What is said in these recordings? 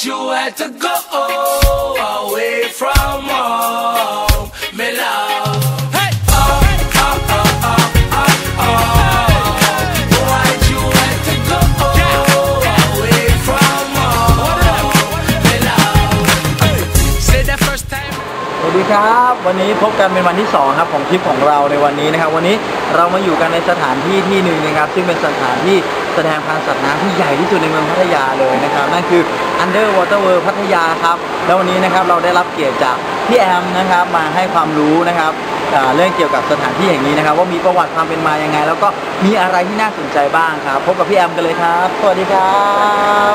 Why'd you have to go away from home, me love? Hey, oh, oh, oh, oh, oh, oh. Why'd you have to go away from home, me love? Say that first time. สวัสดีครับวันนี้พบกันเป็นวันที่สองครับของทริปของเราในวันนี้นะครับ วันนี้เรามาอยู่กันในสถานที่ที่หนึ่งนะครับ ซึ่งเป็นสถานที่แส ดงพันธุ์สัตว์น้ำที่ใหญ่ที่สุดในเมืองพัทยาเลยนะครับ นั่นคือ Underwater World พัทยาครับ แล้ววันนี้นะครับเราได้รับเกียรติจากพี่แอมนะครับมาให้ความรู้นะครับอ่าเรื่องเกี่ยวกับสถานที่แห่งนี้นะครับ ว่ามีประวัติความเป็นมายังไง แล้วก็มีอะไรที่น่าสนใจบ้างครับพบกับพี่แอมกันเลยครับ สวัสดีครับ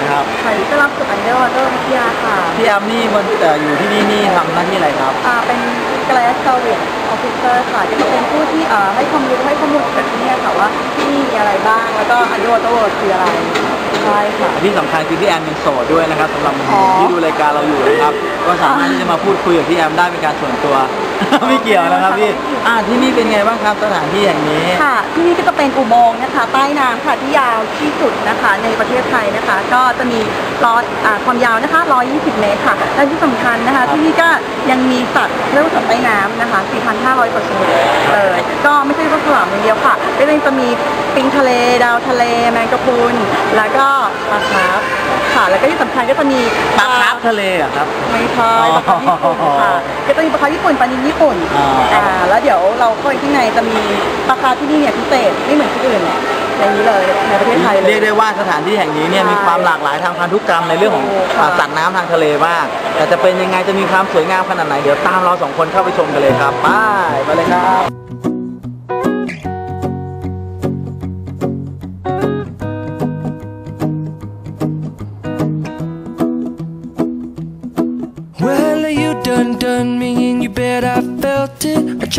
นะครับค่ะยินดีต้อนรับสู่อันเดอร์วอเตอร์พัทยาค่ะพี่แอมนี่มันเอ่ออยู่ที่นี่นี่ทำหน้าที่อะไรครับอ่าเป็น กลาสเซอร์วิสออฟฟิเซอร์ค่ะจะเป็นผู้ที่เอ่อให้ความรู้ให้ข้อมูลกับที่นี่ค่ะว่าที่นี่มีอะไรบ้างแล้วก็อันเดอร์วอเตอร์เวิร์คืออะไรใช่ค่ะที่สำคัญคือพี่แอมเป็นโสดด้วยนะครับสำหรับอ๋อ ที่ดูรายการเราอยู่นะครับ ก็สามารถที่จะมาพูดคุยกับพี่แอมได้เป็นการส่วนตัว ไม่เกี่ยวนะครับพี่อ่าที่นี่เป็นไงบ้างครับสถานที่แห่งนี้ ค่ะ ที่นี่ก็จะเป็นอุโมงค์นะคะ ใต้น้ำค่ะที่ยาวที่สุดนะคะ ในประเทศไทยนะคะ ก็จะมีร้อยอ่าความยาวนะคะ 120 เมตรค่ะ และที่สำคัญนะคะ ที่นี่ก็ยังมีสัตว์เรียกว่าสัตว์ใต้น้ำนะคะ 4,500 กว่าชนิดเลย ก็ไม่ใช่ว่าฉลามอย่างเดียวค่ะก็ยังจะมีปิงทะเล ดาวทะเล แมงกะพรุน แล้วก็ปลาคาร์ฟ ค่ะ แล้วก็ที่สำคัญก็จะมีปลาคาร์ฟทะเลเหรอะครับ ไม่ใช่ปลาคาร์ฟญี่ปุ่นค่ะก็จะมีปลาคาร์ฟญี่ปุ่นปลานิลญี่ปุ่นอ่าอ่าแล้วเดี๋ยวเราเข้าไปข้างในจะมีปลาคาร์ฟที่นี่เนี่ยพิเศษไม่เหมือนที่อื่นเนี่ยอย่างนี้เลยในประเทศไทยเลยเรียกได้ว่าสถานที่แห่งนี้เนี่ยใช่มีความหลากหลายทางพันธุกรรมในเรื่องของค่ะอ่าสัตว์น้ำทางทะเลมากแต่จะเป็นยังไงจะมีความสวยงามขนาดไหนเดี๋ยวตามเราสองคนเข้าไปชมกันเลยครับไปไปเลยครับ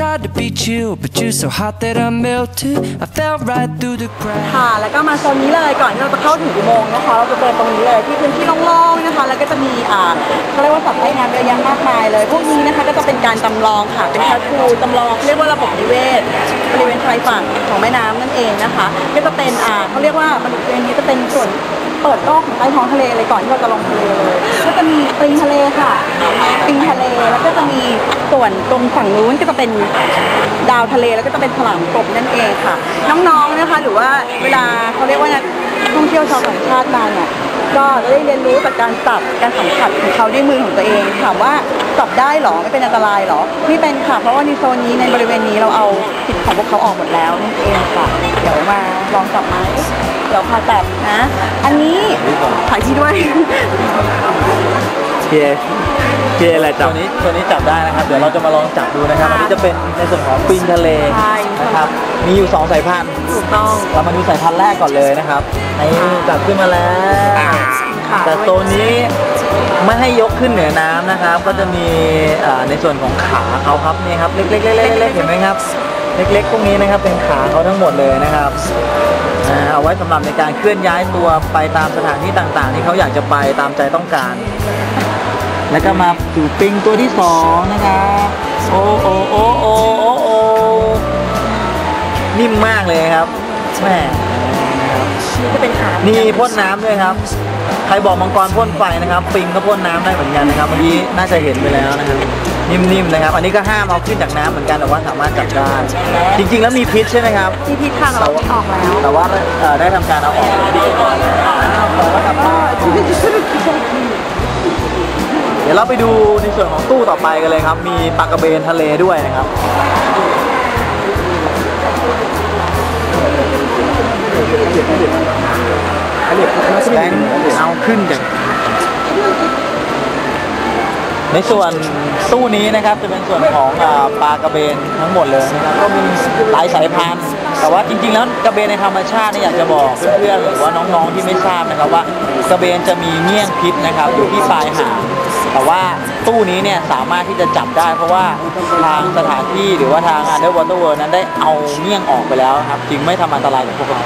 tried to be chill, but you're so hot that I melted. I fell right through the cracks. ค่ะ แล้วก็มาโซนนี้เลยก่อนที่เราจะเข้าถึงอุโมงค์นะคะ เราจะเดินตรงนี้เลยที่พื้นที่โล่งๆนะคะ แล้วก็จะมีอ่าเขาเรียกว่าสัตว์ใต้น้ำเยอะแยะมากมายเลย พวกนี้นะคะก็จะเป็นการจำลองค่ะ เป็นคาทูจำลองเรียกว่าระบบนิเวศบริเวณชายฝั่งของแม่น้ำนั่นเองนะคะ ก็จะเป็นอ่าเขาเรียกว่าบริเวณนี้จะเป็นส่วน เปิดโลกของใต้ท้องทะเลเลยก่อนที่เราจะลงทะเลเลยก็จะมีปลิงทะเลค่ะปลิงทะเลแล้วก็จะมีส่วนตรงฝั่งนู้นก็จะเป็นดาวทะเลแล้วก็จะเป็นฉลามกบนั่นเองค่ะ น้องๆนะคะ หรือว่าเวลาเขาเรียกว่านักท่องเที่ยวชาวต่างชาติมาเนี่ยก็จะได้เรียนรู้จากการจับการสัมผัสของเขาด้วยมือของตัวเองถามว่าจับได้หรอไม่เป็นอันตรายหรอไม่เป็นค่ะ เพราะว่าในโซนนี้ในบริเวณนี้เราเอาสิทธิ์ของพวกเขาออกหมดแล้วนั่นเองค่ะ เดี๋ยวมาลองจับไหม เดี๋ยวพาจับนะ อันนี้ถ่ายที่ด้วยเพียเพียอะไรจับตัวนี้ตัวนี้จับได้นะครับ เดี๋ยวเราจะมาลองจับดูนะครับอันนี้จะเป็นในส่วนของปิงทะเลใช่นะครับมีอยู่สองสายพันธุ์ถูกต้องเรามาดูสายพันธุ์แรกก่อนเลยนะครับนี่จับขึ้นมาแล้วค่ะแต่โซนนี้ไม่ให้ยกขึ้นเหนือน้ำนะครับ ก็จะมีอ่าในส่วนของขาเขาครับนี่ครับเล็กๆเล็กๆเล็กๆเห็นไหมครับ เล็กๆพวกนี้นะครับเป็นขาเขาทั้งหมดเลยนะครับอ่า เอาไว้สำหรับในการเคลื่อนย้ายตัวไปตามสถานที่ต่างๆ ที่เขาอยากจะไปตามใจต้องการ แล้วก็มาสู่ปิงตัวที่สองนะครับโอ้โอ้โอ้โอ้โอ้โอ้นิ่มมากเลยครับแหม่นี่จะเป็นขานี่พ่นน้ำด้วยครับ ใครบอกมังกรพ่นไฟนะครับ ปิงก็พ่นน้ำได้เหมือนกันนะครับเมื่อกี้น่าจะเห็นไปแล้วนะครับ นิ่มๆนะครับ อันนี้ก็ห้ามเอาขึ้นจากน้ำเหมือนกันแต่ว่าสามารถจับได้จริงๆ แล้วมีพิษใช่ไหมครับที่พิษทางเราออกแล้ว แต่ว่าเอ่อได้ทำการเอาออกแล้วกลับบ้านเดี๋ยวเราไปดูในส่วนของตู้ต่อไปกันเลยครับ มีปลากระเบนทะเลด้วยนะครับแบงค์เอาขึ้นจาก ในส่วนตู้นี้นะครับจะเป็นส่วนของปลากระเบนทั้งหมดเลยนะครับก็มีหลายสายพันธุ์ แต่ว่าจริงๆ แล้วกระเบนในธรรมชาตินี่อยากจะบอกเพื่อนๆหรือว่าน้องๆที่ไม่ทราบนะครับว่ากระเบนจะมีเงี้ยงพิษนะครับอยู่ที่ปลายหางแต่ว่าตู้นี้เนี่ยสามารถที่จะจับได้ เพราะว่าทางสถานที่หรือว่าทาง Underwater World นั้นได้เอาเงี้ยงออกไปแล้วครับจึงไม่ทำอันตรายกับพวกเรา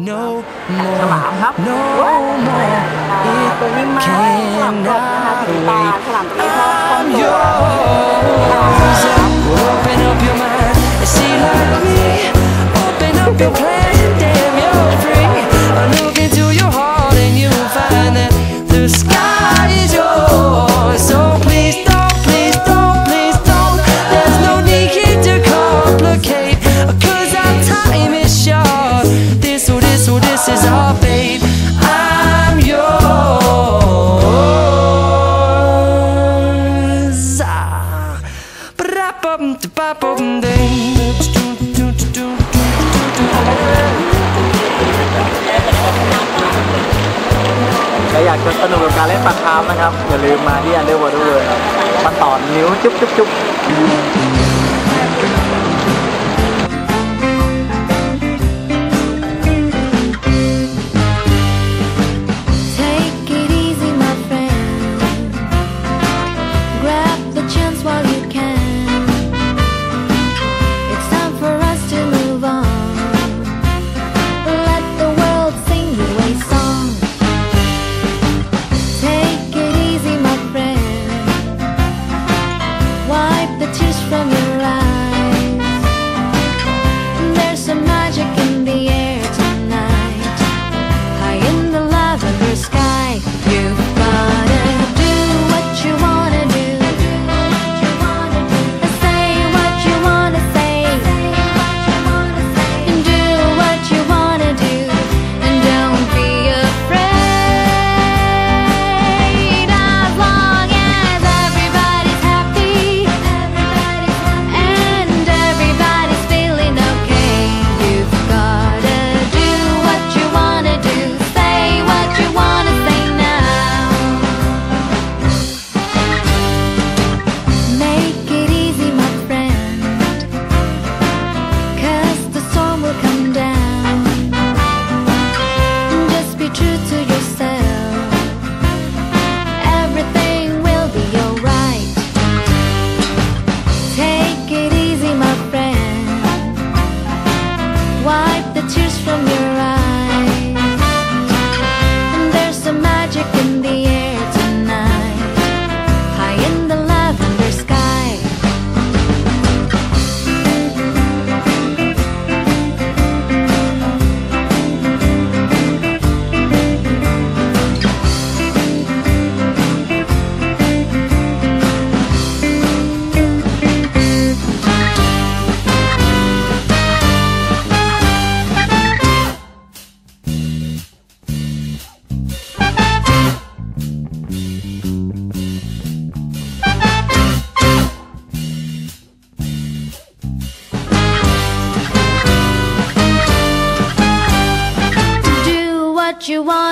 No more. Salam. No ตัวนิ่มมากฉลา อยากจะสนุกกับการเล่นปลาคาร์ฟนะครับ อย่าลืมมาที่ Underwater World มาต่อนิ้วจุ๊บจุ๊บจุ๊บ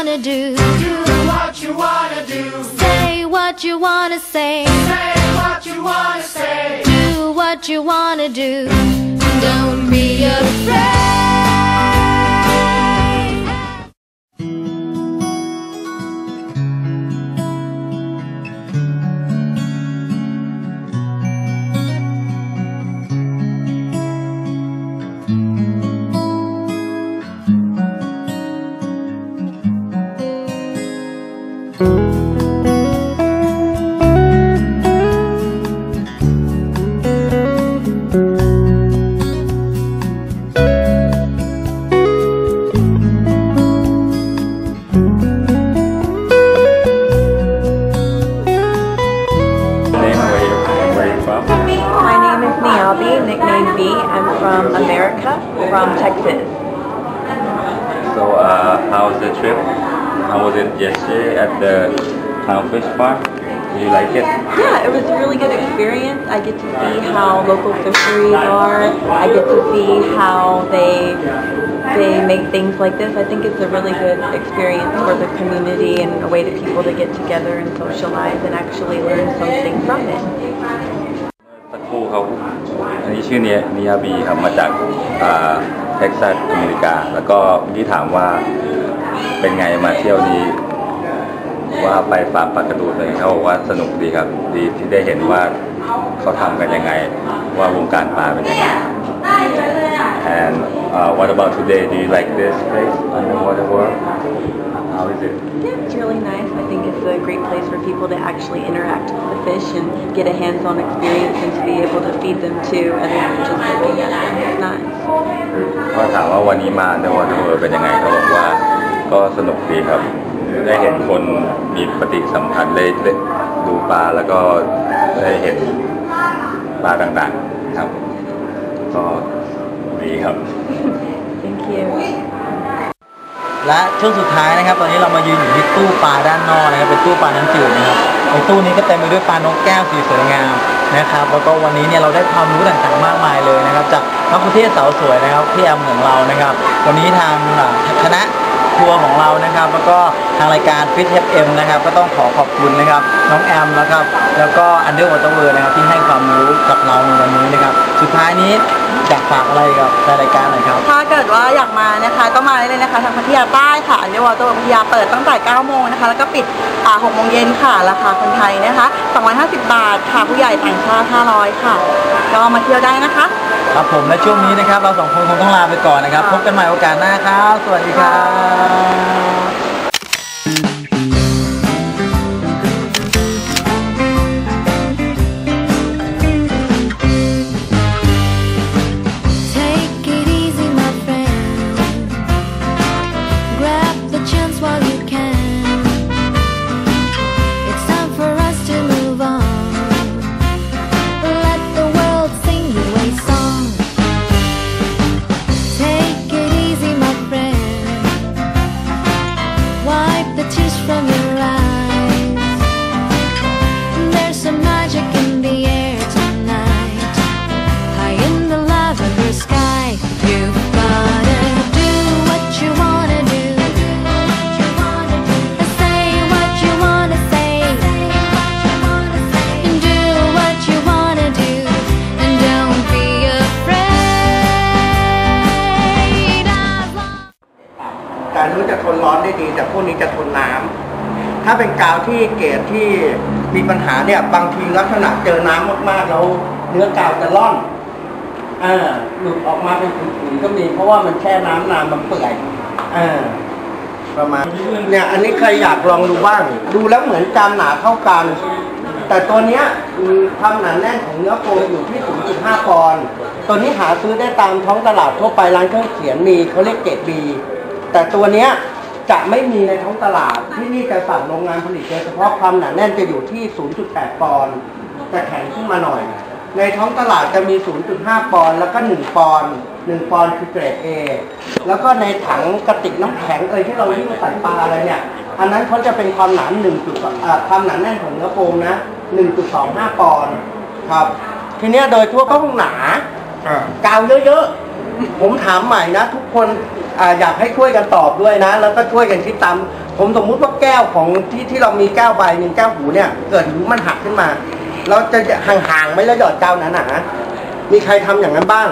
wanna do. Do what you wanna do. Say what you wanna say. Say what you wanna say. Do what you wanna do. Don't be afraid. How local fisheries are. I get to see how they they make things like this. I think it's a really good experience for the community and a way to people to get together and socialize and actually learn something from it. สักครู่เขาอันนี้ชื่อเนี้ยนิยาบีครับมาจากเท็กซัสอเมริกา แล้วก็เมื่ถามว่าเป็นไงมาเที่ยวนี้ว่าไปฟาร์มปลากระดูดเลยเขาบอกว่าสนุกดีครับ ดีที่ได้เห็นว่า เขาทำกันยังไง ว่าวงการปลาเป็นยังไง and uh, what about today do you like this place underwater world how is it Yeah, it's really nice. I think it's a great place for people to actually interact with the fish and get a hands-on experience and to be able to feed them too, other than just looking at them. It's nice. ก็ถามว่าวันนี้มาในวันเวอร์เป็นยังไงเขาบอกว่าก็สนุกดีครับได้เห็นคนมีปฏิสัมพันธ์ได้ได้ดูปลาแล้วก็ ได้เห็นปลาต่างๆครับ ก็ดีครับ Thank you. และช่วงสุดท้ายนะครับ ตอนนี้เรามายืนอยู่ที่ตู้ปลาด้านนอกนะครับเป็นตู้ปลาน้ำจืดนะครับในตู้นี้ก็เต็มไปด้วยปลานกแก้วสีสวยงามนะครับแล้วก็วันนี้เนี่ยเราได้ความรู้ต่างๆมากมายเลยนะครับ จากนักท่องเที่ยวสาวสวยนะครับพี่แอมของเรานะครับ วันนี้ทางอ่าคณะ ทัวร์ของเรานะครับ แล้วก็ทางรายการ Fit FM นะครับ ก็ต้องขอขอบคุณนะครับ น้องแอมนะครับ แล้วก็ Under Water World นะครับที่ให้ความรู้กับเราในวันนี้นะครับ สุดท้ายนี้อยากฝากอะไรกับรายการหน่อยครับ ถ้าเกิดว่าอยากมานะคะก็มาได้เลยนะคะทางพัทยาใต้ค่ะอันเดอร์วอเตอร์พัทยาเปิดตั้งแต่ 9 โมงนะคะ แล้วก็ปิด6โมงเย็นค่ะ ราคาคนไทยนะคะ250 บาทค่ะ ผู้ใหญ่ต่างชาติ500 ค่ะ ก็มาเที่ยวได้นะคะ ครับผมและช่วงนี้นะครับ เราสองคนคงต้องลาไปก่อนนะครับ พบกันใหม่โอกาสหน้าครับ สวัสดีครับ กาวที่เกรดที่มีปัญหาเนี่ยบางทีลักษณะเจอน้ำมากๆแล้วเนื้อกาวจะร่อนอ่าหลุดออกมาเป็นขุยๆก็มี เพราะว่ามันแช่น้ำนานมันเปื่อยอ่าประมาณเนี่ยอันนี้เคยอยากลองดูบ้าง ดูแล้วเหมือนจานหนาเท่ากัน แต่ตัวเนี้ยมีความหนาแน่นของเนื้อโฟมอยู่ที่ 0.5 ปอนด์ตัวนี้หาซื้อได้ตามท้องตลาดทั่วไปร้านเครื่องเขียนมีเขาเรียกเกรดบีแต่ตัวเนี้ย จะไม่มีในท้องตลาด ที่นี่จะสั่งโรงงานผลิตโดยเฉพาะความหนาแน่นจะอยู่ที่ 0.8 ปอนด์จะแข็งขึ้นมาหน่อย ในท้องตลาดจะมี 0.5 ปอนด์แล้วก็ 1 ปอนด์1ปอนด์คือเกรด A แล้วก็ในถังกระติกน้ำแข็งเอยที่เราที่ใส่ปลาอะไรเนี่ยอันนั้นเขาจะเป็นความหนา1จุดอ่าความหนาแน่นของเนื้อโฟมนะ 1.25 ปอนด์ครับ ทีเนี้ยโดยทั่วก็ต้องหนา กาวเยอะๆ ผมถามใหม่นะ ทุกคนออยากให้ช่วยกันตอบด้วยนะ แล้วก็ช่วยกันคิดตามผมสมมุติว่าแก้วของที่ที่เรามีแก้วใบหนึ่งแก้วหูเนี่ย เกิดหูมันหักขึ้นมา เราจะห่างๆไหม่แล้วหยอดกาวหนาๆมีใครทำอย่างนั้นบ้าง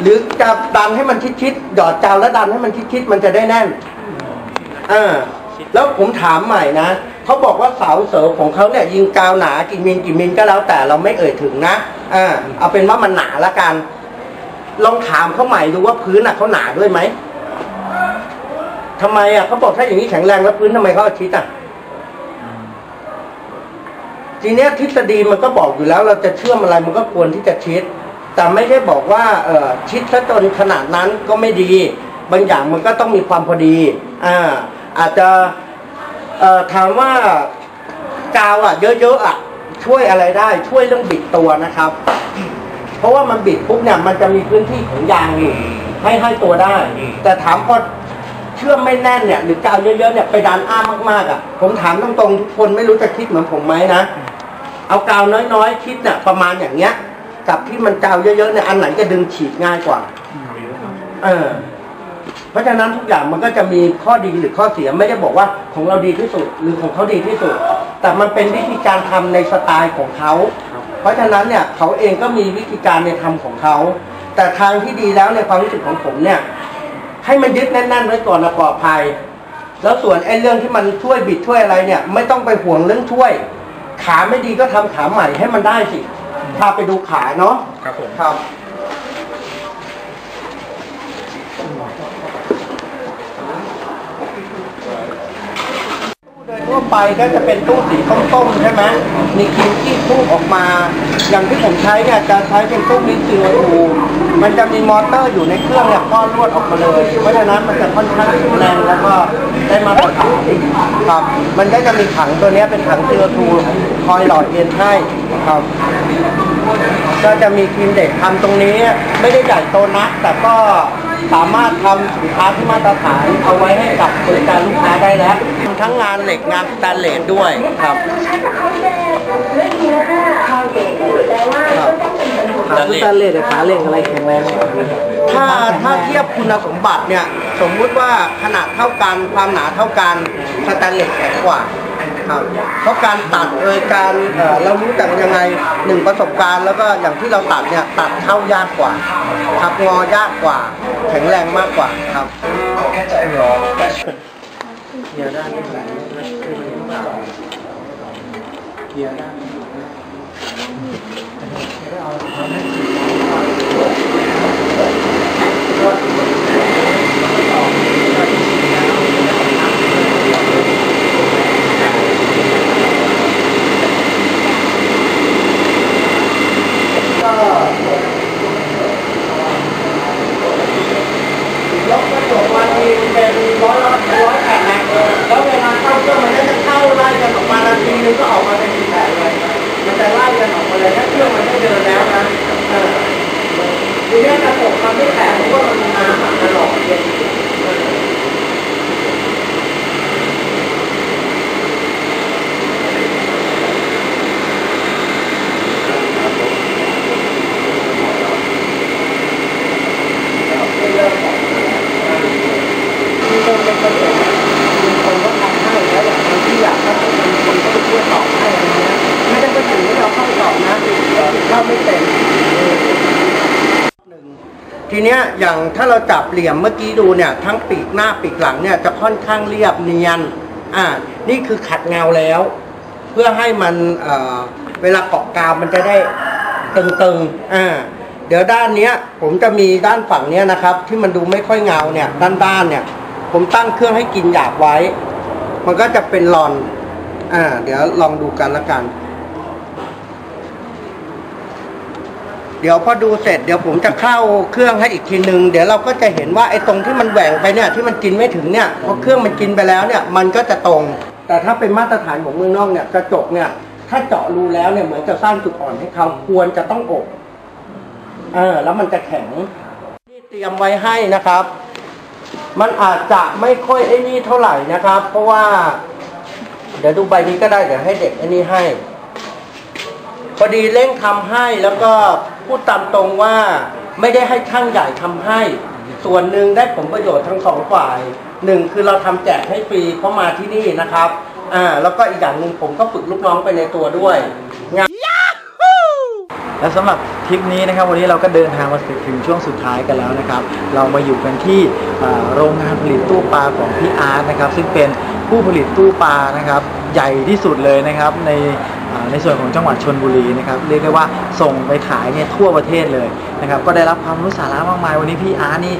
หรือจะดันให้มันชิดๆหยอดกาวแล้วดันให้มันชิดๆมันจะได้แน่นอ่าแล้วผมถามใหม่นะเขาบอกว่าเสาเสริมของเขาเนี่ยยิงกาวหนากี่มิลกี่มิลก็แล้วแต่เราไม่เอ่ยถึงนะอ่าเอาเป็นว่ามันหนาละกัน ลองถามเขาใหม่ดูว่าพื้นอะเขาหนาด้วยไหมทำไมอะเขาบอกถ้าอย่างนี้แข็งแรงแล้วพื้นทำไมเขาอาชิดอะทีเนี้ยทฤษฎีมันก็บอกอยู่แล้ว เราจะเชื่อมอะไรมันก็ควรที่จะชิด แต่ไม่ได้บอกว่าเออชิดซะจนขนาดนั้นก็ไม่ดี บางอย่างมันก็ต้องมีความพอดีอ่าอาจจะเอ่อถามว่ากาวอะ เยอะๆอะช่วยอะไรได้ช่วยเรื่องบิดตัวนะครับ เพราะว่ามันบิดปุ๊บเนี่ยมันจะมีพื้นที่ของยางอยู่ให้ให้ตัวได้ แต่ถามพอเชื่อมไม่แน่นเนี่ยหรือกาวเยอะๆเนี่ยไปดันอ้ามากๆอะ ผมถามตรงๆทุกคนไม่รู้จะคิดเหมือนผมไหมนะ เอากาวน้อยๆคิดเนี่ยประมาณอย่างเงี้ย กับที่มันกาวเยอะๆเนี่ยอันไหนจะดึงฉีดง่ายกว่า เออเพราะฉะนั้นทุกอย่างมันก็จะมีข้อดีหรือข้อเสียไม่ได้บอกว่าของเราดีที่สุด หรือของเขาดีที่สุด แต่มันเป็นวิธีการทำในสไตล์ของเขา เพราะฉะนั้นเนี่ยเขาเองก็มีวิธีการในทำของเขา แต่ทางที่ดีแล้วในความรู้สึกของผมเนี่ย ให้มันยึดแน่นๆไว้ก่อนนะปลอดภัย แล้วส่วนไอ้เรื่องที่มันช่วยบิดช่วยอะไรเนี่ย ไม่ต้องไปห่วงเรื่องช่วย ขาไม่ดีก็ทำขาใหม่ให้มันได้สิพาไปดูขาเนาะครับผมครับ ดยทั่วไปก็จะเป็นตู้สีต้มๆใช่ไหมมีคิวที่ทูบออกมา อย่างที่ผมใช้เนี่ยจะใช้เป็นตู้ลิซิโอทูมันจะมีมอเตอร์อยู่ในเครื่องเนี่ยป้อนลวดออกมาเลย เพราะฉะนั้นมันจะค่อนข้างแข็งแรงแล้วก็ได้มาตรฐานครับ มันก็จะมีถังตัวนี้เป็นถังซีโอทูคอยหล่อเย็นให้ครับ ก็จะมีทีมเด็กทำตรงนี้ไม่ได้ใหญ่โตนักแต่ก็สามารถทำสินค้าที่มาตรฐานเอาไว้ให้กับบริการลูกค้าได้แล้ว ทำทั้งงานเหล็กงานสแตนเลสด้วยครับขาสแตนเลสกับขาเหล็กอะไรแข็งแรงถ้าถ้าเทียบคุณสมบัติเนี่ยสมมุติว่าขนาดเท่ากันความหนาเท่ากันสแตนเลสแข็งกว่าครับเพราะการตัดเอยการเอ่อเรารู้จักยังไงหนึ่งประสบการณ์แล้วก็อย่างที่เราตัดเนี่ยตัดเข้ายากกว่าครับงอยากกว่า แข็งแรงมากกว่าครับ เกียร์ด้านนี้เกียร์ด้านนี้ยกกระจกมาทีเป็นร้อยละร้อยแผ่นนะแล้วเวลาเข้าเครื่องมันก็จะเข้าไล่กันออกมานาทีนึงก็ออกมาเป็นสี่แผ่นเลย มันจะไล่กันออกมาเลยถ้าเครื่องมันไม่เดินแล้วนะเออทีนี้กระจกมันไม่แตกเพราะว่ามันมีน้ำมันหลอกเย็นเออ มีคน เป็นคนเห็นคนก็ทำให้แล้วอย่างที่อยากถ้าเป็นคนก็ไปช่วยตอบให้อะไรเงี้ยไม่ได้ไปถึงให้เราเข้าตอบนะเราไม่เป็นหนึ่งทีเนี้ยอย่างถ้าเราจับเหลี่ยมเมื่อกี้ดูเนี่ยทั้งปีกหน้าปีกหลังเนี่ยจะค่อนข้างเรียบเนียนอ่านี่คือขัดเงาแล้ว เพื่อให้มันเอ่อเวลาเกาะกาวมันจะได้ตึงๆอ่าเดี๋ยวด้านเนี้ยผมจะมีด้านฝั่งเนี้ยนะครับ ที่มันดูไม่ค่อยเงาเนี่ยด้านด้านๆเนี่ย ผมตั้งเครื่องให้กินหยาบไว้ มันก็จะเป็นรอน อ่า เดี๋ยวลองดูกันละกัน เดี๋ยวพอดูเสร็จเดี๋ยวผมจะเข้าเครื่องให้อีกทีนึง เดี๋ยวเราก็จะเห็นว่าไอ้ตรงที่มันแหว่งไปเนี่ยที่มันกินไม่ถึงเนี่ยพอเครื่องมันกินไปแล้วเนี่ย มันก็จะตรง แต่ถ้าเป็นมาตรฐานของเมืองนอกเนี่ยกระจกเนี่ย ถ้าเจาะรูแล้วเนี่ยเหมือนจะสร้างจุดอ่อนให้เขาควรจะต้องอบเออแล้วมันจะแข็งที่เตรียมไว้ให้นะครับ มันอาจจะไม่ค่อยไอ้นี่เท่าไหร่นะครับ เพราะว่า เดี๋ยวดูใบนี้ก็ได้เดี๋ยวให้เด็กไอ้นี่ให้ พอดีเร่งทำให้แล้วก็พูดตามตรงว่าไม่ได้ให้ช่างใหญ่ทำให้ ส่วนหนึ่งได้ผลประโยชน์ทั้งสองฝ่ายหนึ่งคือเราทำแจกให้ฟรีเพราะมาที่นี่นะครับอ่าแล้วก็อีกอย่างหนึ่งผมก็ฝึกลูกน้องไปในตัวด้วยงานและสำหรับ ทริปนี้นะครับ วันนี้เราก็เดินทางมาถึงช่วงสุดท้ายกันแล้วนะครับ เรามาอยู่กันที่โรงงานผลิตตู้ปลาของพี่อาร์ตนะครับ ซึ่งเป็นผู้ผลิตตู้ปลานะครับ ใหญ่ที่สุดเลยนะครับในในส่วนของจังหวัดชนบุรีนะครับเรียกได้ว่าส่งไปขายเนี่ยทั่วประเทศเลยนะครับ ก็ได้รับความรู้สาระมากมาย วันนี้พี่อาร์ตนี่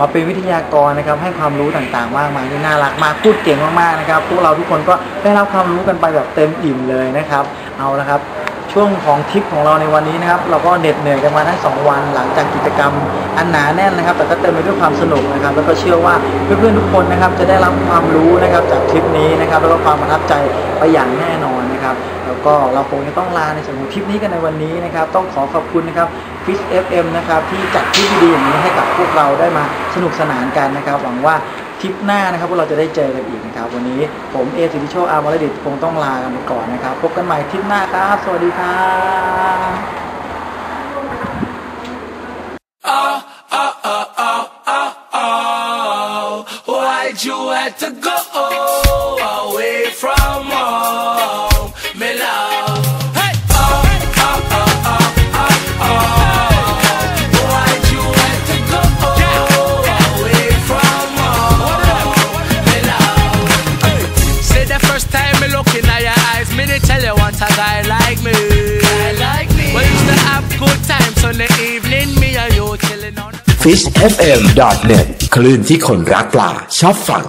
มาเป็นวิทยากรนะครับให้ความรู้ต่างๆมากมายที่น่ารักมากพูดเก่งมากๆนะครับพวกเราทุกคนก็ได้รับความรู้กันไปแบบเต็มอิ่มเลยนะครับ เอาละครับ ช่วงของทริปของเราในวันนี้นะครับเราก็เหน็ดเหนื่อยกันมาทั้งสองวัน หลังจากกิจกรรมอันหนาแน่นนะครับ แต่ก็เต็มไปด้วยความสนุกนะครับ แล้วก็เชื่อว่าเพื่อนๆทุกคนนะครับจะได้รับความรู้นะครับจากทริปนี้นะครับแล้วก็ความประทับใจไปอย่างแน่นอนนะครับแล้วก็เราคงจะต้องลาในส่วนของทริปนี้กันในวันนี้นะครับต้องขอขอบคุณนะครับ Fish FM นะครับที่จัดทริปดีๆอย่างนี้ให้กับพวกเราได้มาสนุกสนานกันนะครับ หวังว่า ทริปหน้านะครับพวกเราจะได้เจอกันอีกนะครับ วันนี้ผมเอสิทิโชคอาร์มรดิตคงต้องลากันไปก่อนนะครับ พบกันใหม่ทริปหน้าครับ สวัสดีครับ Why'd you have to go fishfm.net คลื่นที่คนรักปลาชอบฟัง